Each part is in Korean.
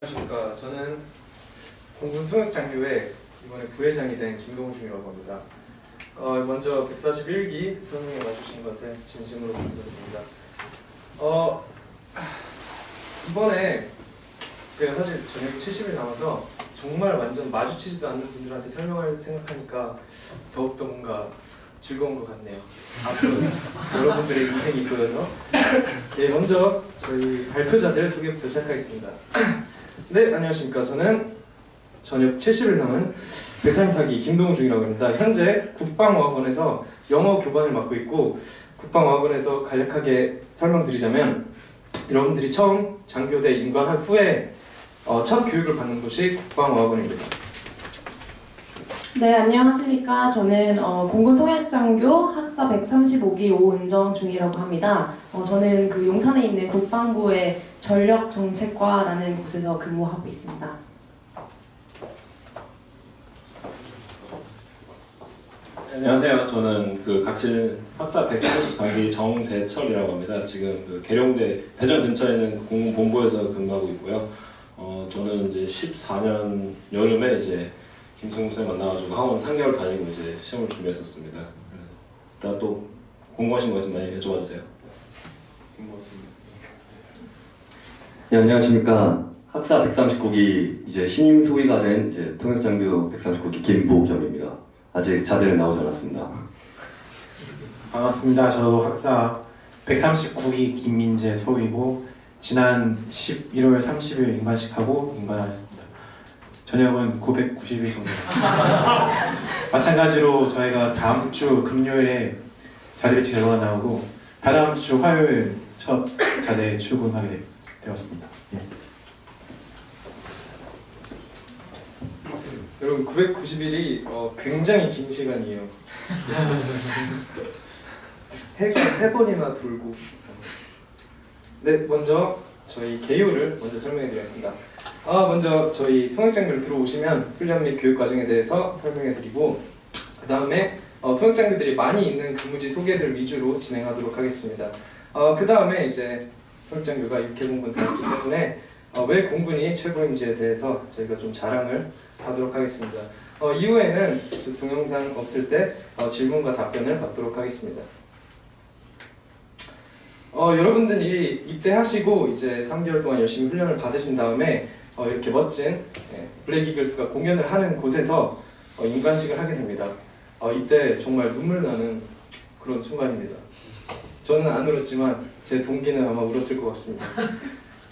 안녕하십니까. 저는 공군 통역장교회 이번에 부회장이 된 김동준이라고 합니다. 어, 먼저 141기 설명해 봐주신 것에 진심으로 감사드립니다. 어, 이번에 제가 사실 저녁 70일 남아서 정말 완전 마주치지도 않는 분들한테 설명할 생각하니까 더욱더 뭔가 즐거운 것 같네요. 앞으로 여러분들의 인생이 보여서 네, 먼저 저희 발표자들 소개부터 시작하겠습니다. 네, 안녕하십니까. 저는 저녁 70일 남은 134기 김동중이라고 합니다. 현재 국방어학원에서 영어 교관을 맡고 있고 국방어학원에서 간략하게 설명드리자면 여러분들이 처음 장교대 임관한 후에 어, 첫 교육을 받는 곳이 국방어학원입니다. 네, 안녕하십니까. 저는 어, 공군통역장교 학사 135기 오은정 중이라고 합니다. 어, 저는 그 용산에 있는 국방부의 전력정책과라는 곳에서 근무하고 있습니다. 네, 안녕하세요. 저는 그 같이 학사 134기 정대철이라고 합니다. 지금 그 계룡대 대전 근처에 있는 공군본부에서 근무하고 있고요. 어, 저는 이제 14년 여름에 이제 김승우 쌤 만나가지고 학원 3개월 다니고 이제 시험을 준비했었습니다. 그래서 일단 또 궁금하신 거 있으면 많이 여쭤봐 주세요. 네, 안녕하십니까. 학사 139기 이제 신임 소위가 된 이제 통역장교 139기 김보겸입니다. 아직 자대는 나오지 않았습니다. 반갑습니다. 저도 학사 139기 김민재 소위고 지난 11월 30일 인관식하고 인관하였습니다. 저녁은 990일 정도. 마찬가지로 저희가 다음 주 금요일에 자대 배치 결과가 나오고 다다음 주 화요일 첫 자대에 출근하게 되- 되었습니다. 예. 여러분 990일이 어, 굉장히 긴 시간이에요. 해가 세 번이나 돌고. 네, 먼저 저희 개요를 먼저 설명해 드리겠습니다. 아, 먼저 저희 통역장교를 들어오시면 훈련 및 교육 과정에 대해서 설명해 드리고 그 다음에 어, 통역장교들이 많이 있는 근무지 소개들 위주로 진행하도록 하겠습니다. 어, 그 다음에 이제 통역장교가 육해공군 다녔기 때문에 어, 왜 공군이 최고인지에 대해서 저희가 좀 자랑을 하도록 하겠습니다. 어, 이후에는 그 동영상 없을 때 어, 질문과 답변을 받도록 하겠습니다. 어, 여러분들이 입대하시고 이제 3개월 동안 열심히 훈련을 받으신 다음에 어, 이렇게 멋진 예, 블랙 이글스가 공연을 하는 곳에서 어, 인관식을 하게 됩니다. 어, 이때 정말 눈물 나는 그런 순간입니다. 저는 안 울었지만 제 동기는 아마 울었을 것 같습니다.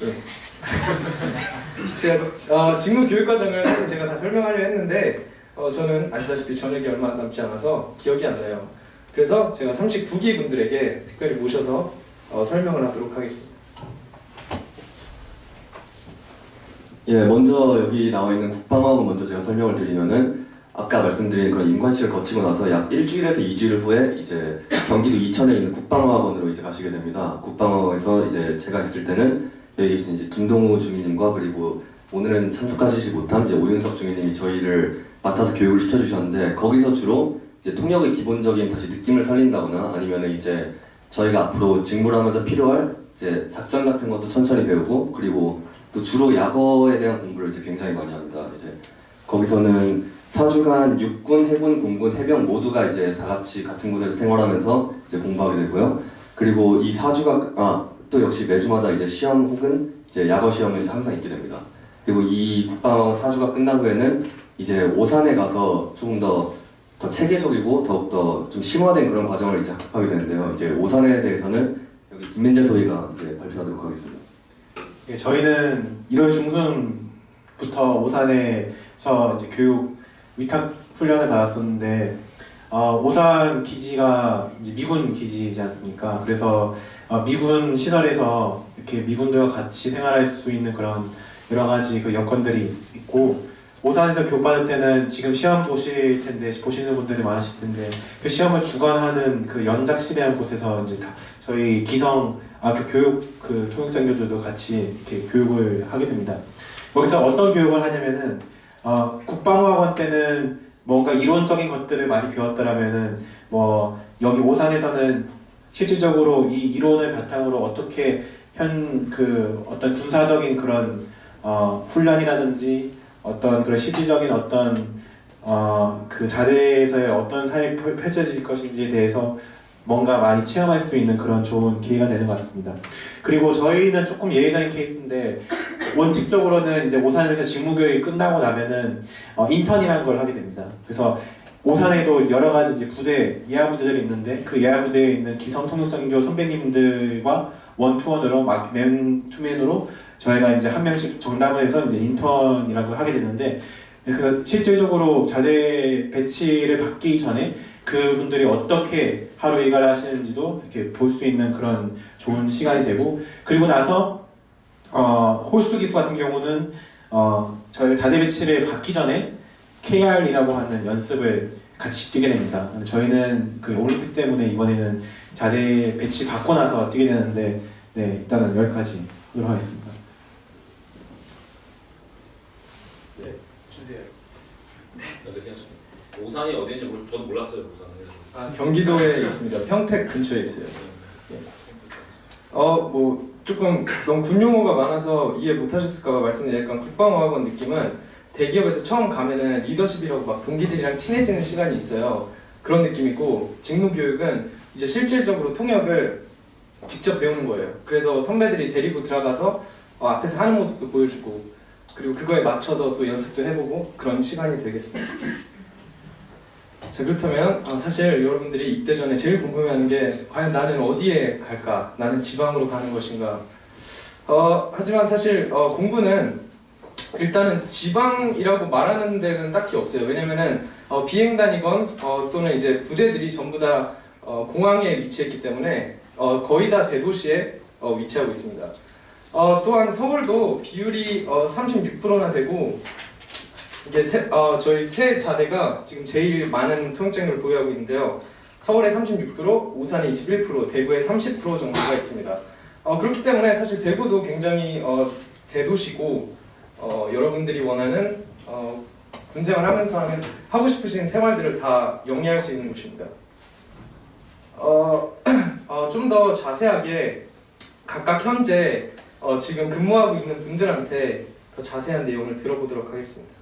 예. 제가 어, 직무 교육 과정을 제가 다 설명하려 했는데 어, 저는 아시다시피 저녁이 얼마 남지 않아서 기억이 안 나요. 그래서 제가 39기 분들에게 특별히 모셔서 어, 설명을 하도록 하겠습니다. 예, 먼저 여기 나와 있는 국방학원 먼저 제가 설명을 드리면은 아까 말씀드린 그런 임관식을 거치고 나서 약 일주일에서 2주일 후에 이제 경기도 이천에 있는 국방학원으로 이제 가시게 됩니다. 국방학원에서 이제 제가 있을 때는 여기 계신 이제 김동우 주민님과 그리고 오늘은 참석하시지 못한 이제 오윤석 주민님이 저희를 맡아서 교육을 시켜주셨는데 거기서 주로 이제 통역의 기본적인 다시 느낌을 살린다거나 아니면은 이제 저희가 앞으로 직무를 하면서 필요할 이제 작전 같은 것도 천천히 배우고 그리고 또 주로 약어에 대한 공부를 이제 굉장히 많이 합니다. 이제 거기서는 4주간 육군, 해군, 공군, 해병 모두가 이제 다 같이 같은 곳에서 생활하면서 이제 공부하게 되고요. 그리고 이 4주가 아, 또 역시 매주마다 이제 시험 혹은 이제 약어 시험을 항상 있게 됩니다. 그리고 이 국방학원 4주가 끝난 후에는 이제 오산에 가서 조금 더, 더 체계적이고 더욱더 좀 심화된 그런 과정을 이제 학습하게 되는데요. 이제 오산에 대해서는 여기 김민재 소위가 이제 발표하도록 하겠습니다. 예, 저희는 1월 중순부터 오산에서 이제 교육 위탁 훈련을 받았었는데 어, 오산 기지가 이제 미군 기지이지 않습니까? 그래서 어, 미군 시설에서 이렇게 미군들과 같이 생활할 수 있는 그런 여러 가지 그 여건들이 있- 있고 오산에서 교육받을 때는 지금 시험 보실 텐데 보시는 분들이 많으실 텐데 그 시험을 주관하는 그 연작실이라는 곳에서 이제 다 저희 기성 아, 그 교육 그 통역장교들도 같이 이렇게 교육을 하게 됩니다. 거기서 어떤 교육을 하냐면은 어, 국방학원 때는 뭔가 이론적인 것들을 많이 배웠더라면은 뭐 여기 오산에서는 실질적으로 이 이론을 바탕으로 어떻게 현 그 어떤 군사적인 그런 어, 훈련이라든지 어떤 그런 실질적인 어떤 어, 그 자대에서의 어떤 삶이 펼- 펼쳐질 것인지에 대해서 뭔가 많이 체험할 수 있는 그런 좋은 기회가 되는 것 같습니다. 그리고 저희는 조금 예외적인 케이스인데 원칙적으로는 이제 오산에서 직무교육이 끝나고 나면은 어, 인턴이라는 걸 하게 됩니다. 그래서 오산에도 여러 가지 이제 부대 예하 부대들이 있는데 그 예하 부대에 있는 기성 통역장교 선배님들과 원투원으로 막 맨투맨으로 저희가 이제 한 명씩 정담을 해서 이제 인턴이라는 걸 하게 되는데 그래서 실질적으로 자대 배치를 받기 전에 그분들이 어떻게 하루 일과를 하시는지도 이렇게 볼 수 있는 그런 좋은 시간이 되고 그리고 나서 어, 홀수 기수 같은 경우는 어, 저희 자대 배치를 받기 전에 KR이라고 하는 연습을 같이 뛰게 됩니다. 저희는 그 올림픽 때문에 이번에는 자대 배치 받고 나서 뛰게 되는데 네 일단은 여기까지 하도록 하겠습니다. 주세요. 오산이 어디인지 몰, 저도 몰랐어요 오산은. 아 경기도에 있습니다. 평택 근처에 있어요. 어뭐 조금 너무 군 용어가 많아서 이해 못하셨을까봐 말씀드린 약간 국방어학원 느낌은 대기업에서 처음 가면은 리더십이라고 막 동기들이랑 친해지는 시간이 있어요. 그런 느낌이고 직무 교육은 이제 실질적으로 통역을 직접 배우는 거예요. 그래서 선배들이 데리고 들어가서 어, 앞에서 하는 모습도 보여주고 그리고 그거에 맞춰서 또 연습도 해보고 그런 시간이 되겠습니다. 자 그렇다면 어, 사실 여러분들이 입대 전에 제일 궁금해하는 게 과연 나는 어디에 갈까? 나는 지방으로 가는 것인가? 어, 하지만 사실 어, 공부는 일단은 지방이라고 말하는 데는 딱히 없어요. 왜냐면은 어, 비행단이건 어, 또는 이제 부대들이 전부 다 어, 공항에 위치했기 때문에 어, 거의 다 대도시에 어, 위치하고 있습니다. 어, 또한 서울도 비율이 어, 36%나 되고 이게 세, 어, 저희 세 자대가 지금 제일 많은 통역장을 보유하고 있는데요. 서울에 36%, 오산에 21%, 대구에 30% 정도가 있습니다. 어, 그렇기 때문에 사실 대구도 굉장히 어, 대도시고 어, 여러분들이 원하는 어, 군생활 하면서 하는 하고 싶으신 생활들을 다 영위할 수 있는 곳입니다. 어, 어, 좀 더 자세하게 각각 현재 어, 지금 근무하고 있는 분들한테 더 자세한 내용을 들어보도록 하겠습니다.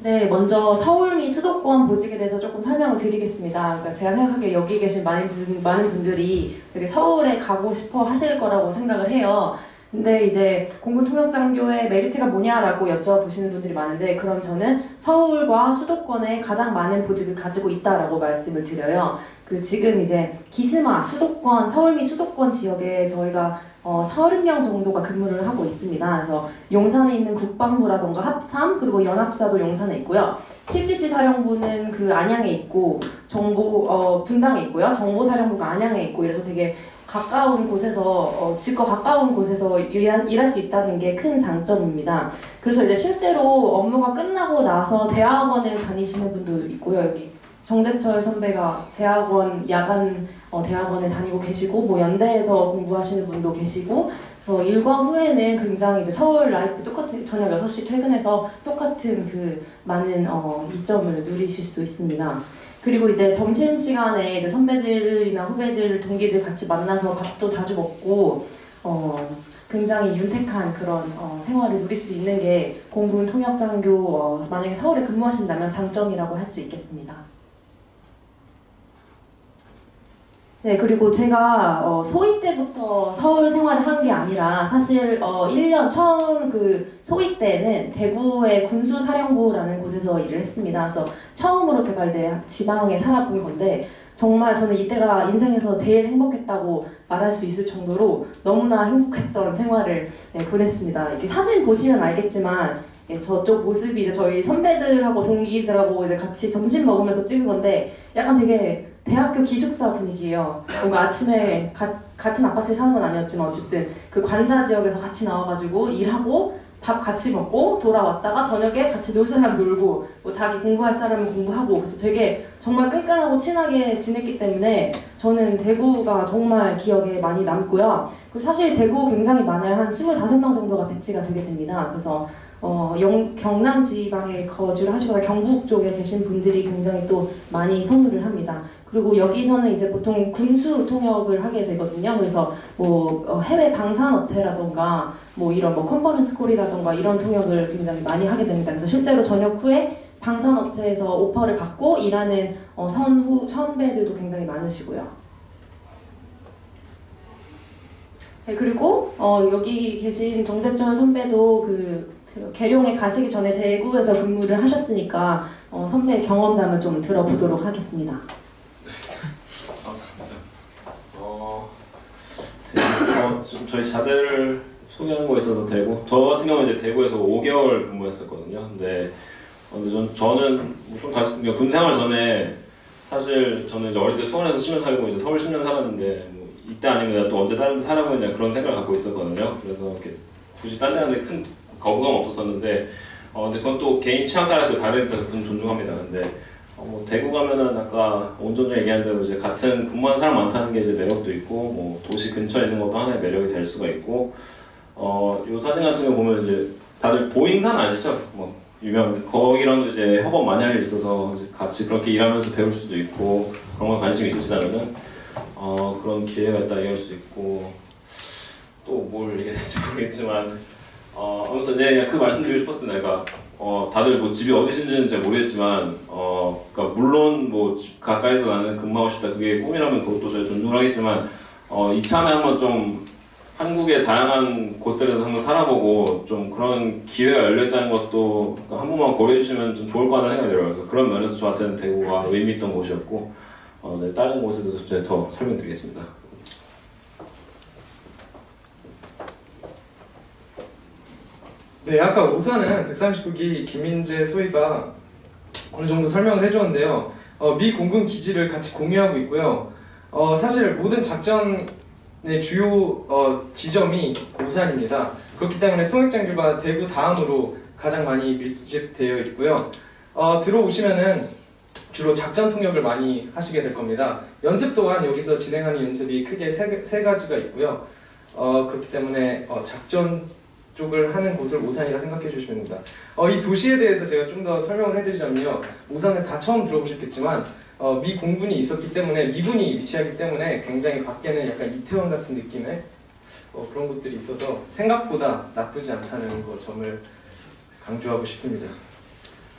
네, 먼저 서울미 수도권 보직에 대해서 조금 설명을 드리겠습니다. 그러니까 제가 생각하기에 여기 계신 많은, 분, 많은 분들이 되게 서울에 가고 싶어 하실 거라고 생각을 해요. 근데 이제 공군통역장교의 메리트가 뭐냐라고 여쭤보시는 분들이 많은데 그럼 저는 서울과 수도권에 가장 많은 보직을 가지고 있다라고 말씀을 드려요. 그 지금 이제 기스마 수도권 서울미 수도권 지역에 저희가 어, 30명 정도가 근무를 하고 있습니다. 그래서 용산에 있는 국방부라던가 합참 그리고 연합사도 용산에 있고요. 777 사령부는 그 안양에 있고 정보 어, 분당에 있고요. 정보 사령부가 안양에 있고 이래서 되게 가까운 곳에서 어, 집과 가까운 곳에서 일할, 일할 수 있다는 게 큰 장점입니다. 그래서 이제 실제로 업무가 끝나고 나서 대학원을 다니시는 분도 있고요. 여기 정재철 선배가 대학원 야간 어, 대학원에 다니고 계시고 뭐 연대에서 공부하시는 분도 계시고 그래서 일과 후에는 굉장히 이제 서울 라이프 똑같은 저녁 6시 퇴근해서 똑같은 그 많은 어, 이점을 누리실 수 있습니다. 그리고 이제 점심 시간에 이제 선배들이나 후배들 동기들 같이 만나서 밥도 자주 먹고 어, 굉장히 윤택한 그런 어, 생활을 누릴 수 있는 게 공군 통역장교 어, 만약에 서울에 근무하신다면 장점이라고 할 수 있겠습니다. 네, 그리고 제가 어, 소위 때부터 서울 생활을 한 게 아니라 사실 어, 1년 처음 그 소위 때는 대구의 군수사령부라는 곳에서 일을 했습니다. 그래서 처음으로 제가 이제 지방에 살아본 건데 정말 저는 이때가 인생에서 제일 행복했다고 말할 수 있을 정도로 너무나 행복했던 생활을 네, 보냈습니다. 이렇게 사진 보시면 알겠지만 예, 저쪽 모습이 이제 저희 선배들하고 동기들하고 이제 같이 점심 먹으면서 찍은 건데 약간 되게 대학교 기숙사 분위기예요. 뭔가 아침에 가, 같은 아파트에 사는 건 아니었지만 어쨌든 그 관사 지역에서 같이 나와가지고 일하고 밥 같이 먹고 돌아왔다가 저녁에 같이 놀 사람 놀고 뭐 자기 공부할 사람은 공부하고 그래서 되게 정말 끈끈하고 친하게 지냈기 때문에 저는 대구가 정말 기억에 많이 남고요. 그리고 사실 대구 굉장히 많아요. 한 25명 정도가 배치가 되게 됩니다. 그래서 어, 영, 경남 지방에 거주를 하시거나 경북 쪽에 계신 분들이 굉장히 또 많이 선물을 합니다. 그리고 여기서는 이제 보통 군수 통역을 하게 되거든요. 그래서 뭐 어, 해외 방산업체라던가 뭐 이런 뭐 컨퍼런스 콜이라던가 이런 통역을 굉장히 많이 하게 됩니다. 그래서 실제로 전역 후에 방산업체에서 오퍼를 받고 일하는 어, 선후 선배들도 굉장히 많으시고요. 네, 그리고 어, 여기 계신 정재철 선배도 그, 그 계룡에 가시기 전에 대구에서 근무를 하셨으니까 어, 선배의 경험담을 좀 들어보도록 하겠습니다. 어, 네, 어, 좀 저희 자대를 소개하는 거에 있어서 대구. 저 같은 경우는 이제 대구에서 5개월 근무했었거든요. 근데 어, 근데 전 저는 뭐좀 다시 그러니까 군 생활 전에 사실 저는 이제 어릴 때 수원에서 10년 살고 이제 서울 10년 살았는데 뭐 이때 아니면 또 언제 다른 데 살아보냐 그런 생각을 갖고 있었거든요. 그래서 이렇게 굳이 딴 데 가는데 큰 거부감 없었었는데 어 근데 그건 또 개인 취향 따라 그 다르니까 그건 존중합니다. 근데 어, 뭐 대구 가면은 아까 온전 중 얘기한 대로 이제 같은 근무하는 사람 많다는 게 이제 매력도 있고 뭐 도시 근처에 있는 것도 하나의 매력이 될 수가 있고 어이 사진 같은 거 보면 이제 다들 보잉산 아시죠? 뭐 유명 거기랑도 이제 협업 많이 할 일 있어서 같이 그렇게 일하면서 배울 수도 있고 그런 거 관심 있으시다면은 어 그런 기회가 있다 얘기할 수 있고 또 뭘 얘기해야 될지 모르겠지만 어 아무튼 네 그 말씀드리고 싶었습니다. 내가 어 다들 뭐 집이 어디신지는 잘 모르겠지만 어 그러니까 물론 뭐 집 가까이서 나는 근무하고 싶다 그게 꿈이라면 그것도 저희 존중을 하겠지만 어 이참에 한번 좀 한국의 다양한 곳들에서 한번 살아보고 좀 그런 기회가 열려 있다는 것도 한 번만 고려해 주시면 좀 좋을 것 같다는 생각이 들어요. 그래서 그런 면에서 저한테는 대구가 의미 있던 곳이었고 어, 네, 다른 곳에 대해서 더 설명드리겠습니다. 네, 아까 오사는 139기 김민재 소희가 어느 정도 설명을 해주었는데요. 어, 미 공군 기지를 같이 공유하고 있고요. 어, 사실 모든 작전의 주요 어, 지점이 오산입니다. 그렇기 때문에 통역장교가 대구 다음으로 가장 많이 밀집되어 있고요. 어, 들어오시면은 주로 작전 통역을 많이 하시게 될 겁니다. 연습 또한 여기서 진행하는 연습이 크게 세, 세 가지가 있고요. 어, 그렇기 때문에 어, 작전 쪽을 하는 곳을 오산이라 생각해 주시면 됩니다. 어, 이 도시에 대해서 제가 좀 더 설명을 해드리자면요. 오산은 다 처음 들어보셨겠지만 어, 미 공군이 있었기 때문에 미군이 위치하기 때문에 굉장히 밖에는 약간 이태원 같은 느낌의 어, 그런 것들이 있어서 생각보다 나쁘지 않다는 거 점을 강조하고 싶습니다.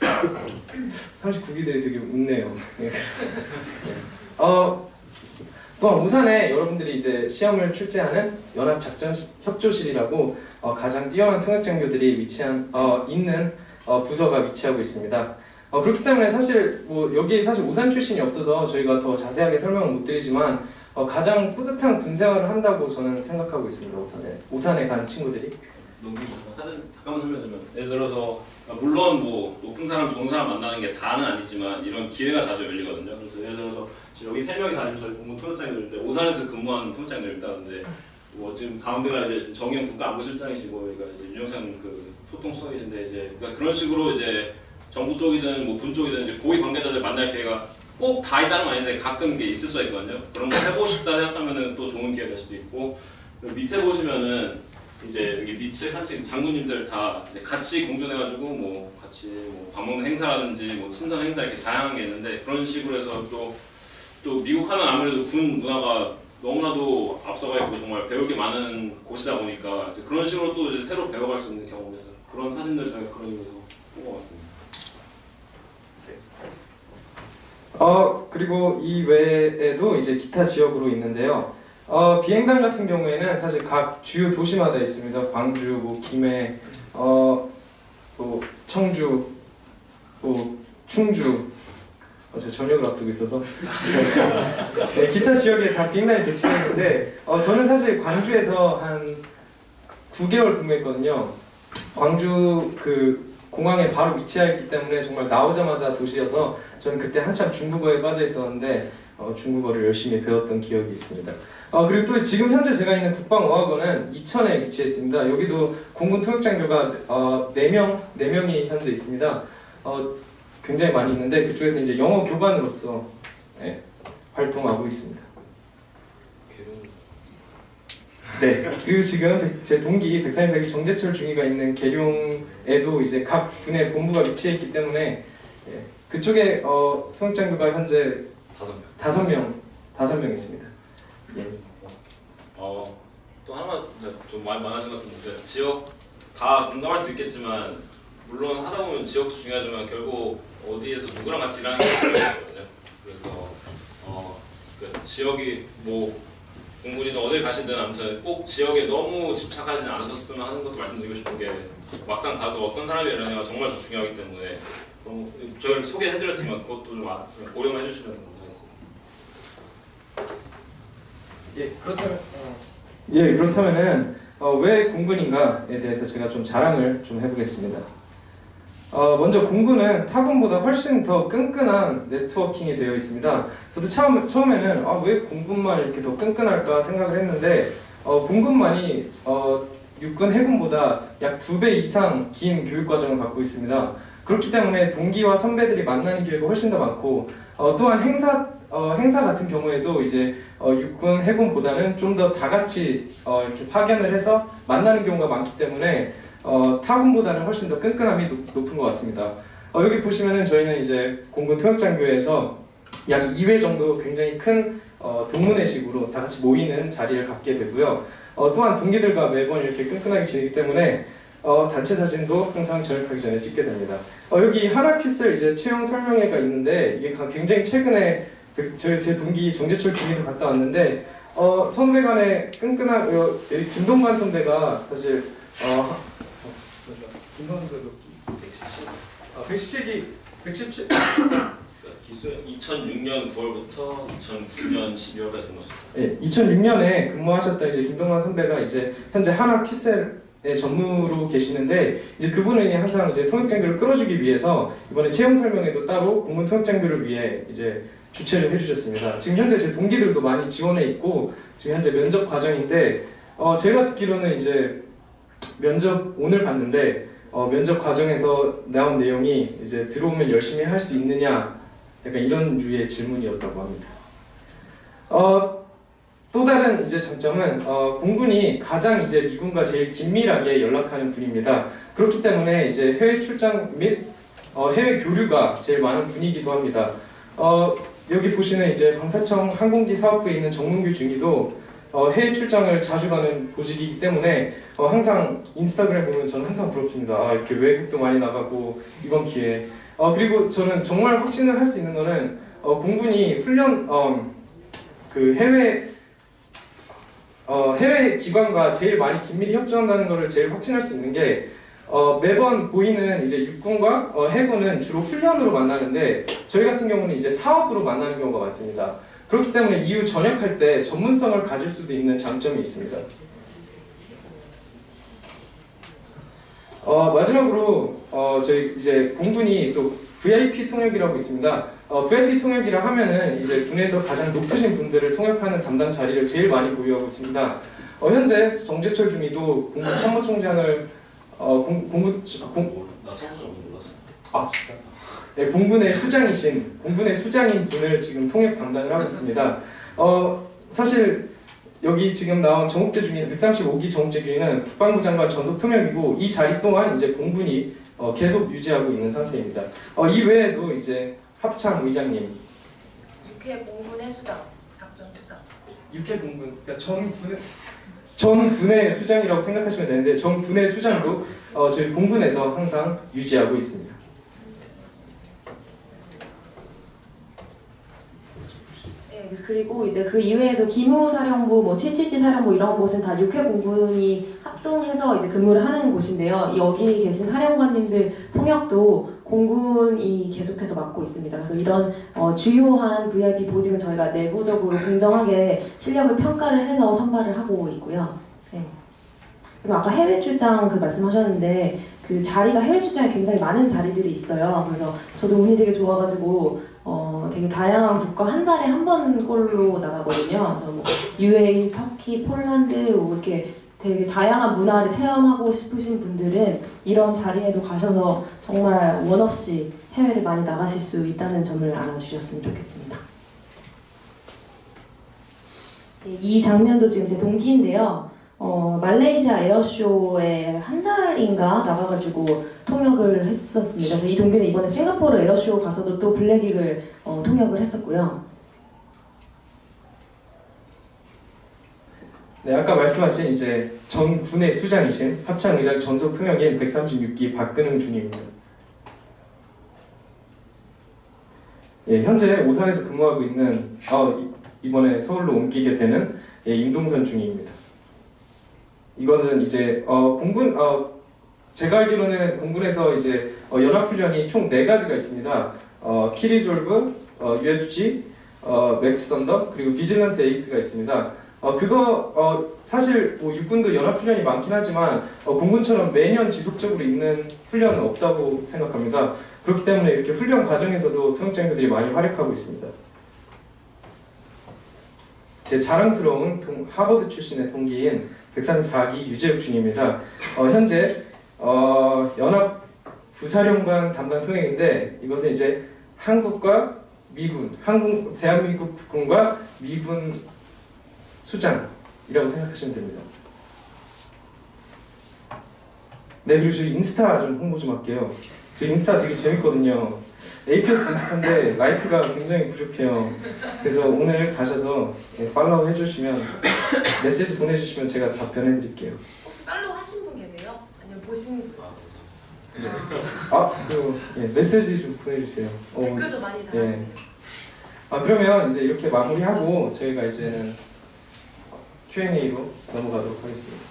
39기들이 되게 웃네요. 네. 어, 또한 오산에 여러분들이 이제 시험을 출제하는 연합작전협조실이라고 어, 가장 뛰어난 통역장교들이 위치한 어, 있는 어, 부서가 위치하고 있습니다. 어, 그렇기 때문에 사실 뭐 여기 사실 오산 출신이 없어서 저희가 더 자세하게 설명을 못 드리지만 어, 가장 뿌듯한 군 생활을 한다고 저는 생각하고 있습니다. 오산에 오산에 간 친구들이. 농기 사진 잠깐만 설명드리면 예를 들어서 그러니까 물론 뭐 높은 사람 좋은 사람 만나는 게 다는 아니지만 이런 기회가 자주 열리거든요. 그래서 예를 들어서 여기 세 명이 다니면 저희 공무 토요장님들인데 오산에서 근무하는 토요장님들입니다. 근데 뭐 지금 가운데가 이제 정영 국가안보실장이시고 그러니까 이제 윤영찬 그 소통 수석이신데 이제 그러니까 그런 식으로 이제 정부 쪽이든 뭐 군 쪽이든 이제 고위 관계자들 만날 기회가 꼭 다 있다는 건 아닌데 가끔 이게 있을 수가 있거든요. 그런 거 해보고 싶다 생각하면은 또 좋은 기회가 될 수도 있고 밑에 보시면은 이제 여기 밑에 같이 장군님들 다 같이 공존해가지고 뭐 같이 뭐 밥 먹는 행사라든지 뭐 친선 행사 이렇게 다양한 게 있는데 그런 식으로 해서 또 또 미국 하면 아무래도 군 문화가 너무나도 앞서가 있고 정말 배울 게 많은 곳이다 보니까 그런 식으로 또 이제 새로 배워갈 수 있는 경험에서 그런 사진들 저희가 그런 의미에서 뽑아봤습니다. 어 그리고 이 외에도 이제 기타 지역으로 있는데요. 어 비행단 같은 경우에는 사실 각 주요 도시마다 있습니다. 광주, 뭐 김해, 어또 청주, 뭐 충주. 어, 제가 전역을 앞두고 있어서 네, 기타 지역에 다 비행단이 배치되어 있는데 어, 저는 사실 광주에서 한 9개월 근무했거든요. 광주 그 공항에 바로 위치해 있기 때문에 정말 나오자마자 도시여서 저는 그때 한참 중국어에 빠져 있었는데 어, 중국어를 열심히 배웠던 기억이 있습니다. 어, 그리고 또 지금 현재 제가 있는 국방어학원은 이천에 위치해 있습니다. 여기도 공군 통역장교가 어, 4명, 4명이 현재 있습니다. 어, 굉장히 많이 있는데 그쪽에서 이제 영어 교관으로서 네, 활동하고 있습니다. 네, 그리고 지금 백- 제 동기 백산이사기 정재철 중위가 있는 계룡에도 이제 각 군의 본부가 위치해 있기 때문에 예, 그쪽에 어, 통역장교가 현재 다섯 명. 다섯 명 다섯 명 있습니다. 예. 어, 또 하나만 좀말 많아진 것 같은데 지역 다 공감할 수 있겠지만 물론 하다 보면 지역도 중요하지만 결국 어디에서 누구랑 같이 일하는 게 중요하거든요. 그래서 어, 그 지역이 뭐 공군이든 어딜 가시든 아무튼 꼭 지역에 너무 집착하지 않으셨으면 하는 것도 말씀드리고 싶은 게 막상 가서 어떤 사람이 일하냐가 정말 더 중요하기 때문에 그럼 저를 소개해드렸지만 그것도 좀 아- 고려만 해주시면 감사하겠습니다. 예 그렇다면 어, 예 그렇다면은 어, 왜 공군인가에 대해서 제가 좀 자랑을 좀 해보겠습니다. 어, 먼저 공군은 타군보다 훨씬 더 끈끈한 네트워킹이 되어 있습니다. 저도 처음, 처음에는 아, 왜 공군만 이렇게 더 끈끈할까 생각을 했는데 어, 공군만이 어, 육군 해군보다 약 두 배 이상 긴 교육 과정을 갖고 있습니다. 그렇기 때문에 동기와 선배들이 만나는 기회가 훨씬 더 많고 어, 또한 행사 어, 행사 같은 경우에도 이제 어, 육군 해군보다는 좀 더 다 같이 어, 이렇게 파견을 해서 만나는 경우가 많기 때문에 어, 타군보다는 훨씬 더 끈끈함이 높, 높은 것 같습니다. 어, 여기 보시면은 저희는 이제 공군 통역장교회에서 약 2회 정도 굉장히 큰 어, 동문회식으로 다 같이 모이는 자리를 갖게 되고요. 어, 또한 동기들과 매번 이렇게 끈끈하게 지내기 때문에 어, 단체 사진도 항상 저녁하기 전에 찍게 됩니다. 어, 여기 하나큐슬 이제 채용 설명회가 있는데 이게 가- 굉장히 최근에 백- 저희 제 동기 정재철 중위도 갔다 왔는데 어, 선배 간의 끈끈한 어, 김동관 선배가 사실 어, 어, 잠시만요. 김동관 선배 몇 기? 117. 아, 117기 117 기수 2006년 9월부터 2009년 12월까지 근무하셨어요. 예, 2006년에 근무하셨던 이제 김동관 선배가 이제 현재 하나 키셀의 전무로 계시는데 이제 그분이 항상 이제 통역장교를 끌어주기 위해서 이번에 채용 설명회도 따로 공군 통역장교를 위해 이제 주최를 해주셨습니다. 지금 현재 제 동기들도 많이 지원해 있고 지금 현재 면접 과정인데 어, 제가 듣기로는 이제 면접 오늘 봤는데 어, 면접 과정에서 나온 내용이 이제 들어오면 열심히 할 수 있느냐 약간 이런 류의 질문이었다고 합니다. 어, 또 다른 이제 장점은 어, 공군이 가장 이제 미군과 제일 긴밀하게 연락하는 군입니다. 그렇기 때문에 이제 해외 출장 및 어, 해외 교류가 제일 많은 군이기도 합니다. 어, 여기 보시는 이제 방사청 항공기 사업부에 있는 정문규 중위도 어, 해외 출장을 자주 가는 보직이기 때문에 어, 항상 인스타그램 보면 저는 항상 부럽습니다. 아, 이렇게 외국도 많이 나가고 이번 기회에 어, 그리고 저는 정말 확신을 할 수 있는 거는 어, 공군이 훈련 어, 그 해외 어, 해외 기관과 제일 많이 긴밀히 협조한다는 것을 제일 확신할 수 있는 게 어, 매번 보이는 이제 육군과 어, 해군은 주로 훈련으로 만나는데 저희 같은 경우는 이제 사업으로 만나는 경우가 많습니다. 그렇기 때문에 이후 전역할 때 전문성을 가질 수도 있는 장점이 있습니다. 어, 마지막으로 어, 저희 이제 공군이 또 VIP 통역이라고 있습니다. 어, VIP 통역이라 하면은 이제 군에서 가장 높으신 분들을 통역하는 담당 자리를 제일 많이 보유하고 있습니다. 어, 현재 정재철 중위도 공군 참모총장을 어, 공, 공군 공, 나좀 몰랐어. 아 진짜. 네, 공군의 수장이신 공군의 수장인 분을 지금 통역 담당을 하고 있습니다. 어 사실 여기 지금 나온 정욱재 중인 135기 정욱재 중위는 국방부 장관 전속 통역이고 이 자리 또한 이제 공군이 어, 계속 유지하고 있는 상태입니다. 어, 이 외에도 이제 합참 의장님, 육해 공군의 수장, 작전 수장. 육해 공군, 그러니까 전 군의 전 군의 수장이라고 생각하시면 되는데 전 군의 수장도 어, 저희 공군에서 항상 유지하고 있습니다. 그래서 그리고 이제 그 이외에도 기무사령부, 뭐 777 사령부 이런 곳은 다 육해 공군이 합동해서 이제 근무를 하는 곳인데요. 여기 계신 사령관님들 통역도 공군이 계속해서 맡고 있습니다. 그래서 이런 어, 주요한 VIP 보직은 저희가 내부적으로 공정하게 실력을 평가를 해서 선발을 하고 있고요. 네. 그리고 아까 해외 출장 그 말씀하셨는데 그 자리가 해외 출장에 굉장히 많은 자리들이 있어요. 그래서 저도 운이 되게 좋아가지고 어, 되게 다양한 국가 한 달에 한 번 꼴로 나가거든요. 그래서 뭐 UAE, 터키, 폴란드 뭐 이렇게 되게 다양한 문화를 체험하고 싶으신 분들은 이런 자리에도 가셔서 정말 원 없이 해외를 많이 나가실 수 있다는 점을 알아주셨으면 좋겠습니다. 네, 이 장면도 지금 제 동기인데요. 어, 말레이시아 에어쇼에 한 달인가 나가가지고 통역을 했었습니다. 그래서 이 동기는 이번에 싱가포르 에어쇼 가서도 또 블랙익을 어, 통역을 했었고요. 네, 아까 말씀하신 이제 전 군의 수장이신 합창의장 전속 통역인 136기 박근웅 중입니다 예, 현재 오산에서 근무하고 있는 아, 이번에 서울로 옮기게 되는 예, 임동선 중입니다 이것은 이제 어, 공군 어, 제가 알기로는 공군에서 이제 어, 연합훈련이 총 네 가지가 있습니다. 어, 키리졸브, 어, USG, 어, 맥스 썬더 그리고 비질런트 에이스가 있습니다. 어, 그거 어, 사실 뭐 육군도 연합훈련이 많긴 하지만 어, 공군처럼 매년 지속적으로 있는 훈련은 없다고 생각합니다. 그렇기 때문에 이렇게 훈련 과정에서도 통역장교들이 많이 활약하고 있습니다. 제 자랑스러운 동- 하버드 출신의 동기인 134기 유재욱 중입니다. 어, 현재 어, 연합 부사령관 담당 통역인데 이것은 이제 한국과 미군, 한국 대한민국군과 미군 수장이라고 생각하시면 됩니다. 네 그리고 저희 인스타 좀 홍보 좀 할게요. 저 인스타 되게 재밌거든요. APS 인스타인데 라이크가 굉장히 부족해요. 그래서 오늘 가셔서 예, 팔로우 해주시면 메시지 보내주시면 제가 답변해드릴게요. 혹시 팔로우 하신 분 계세요? 아니면 보신 분? 아, 그 예, 메시지 좀 보내주세요. 어, 댓글도 많이 예. 달아주세요. 아 그러면 이제 이렇게 마무리하고 저희가 이제는 Q&A로 넘어가도록 하겠습니다.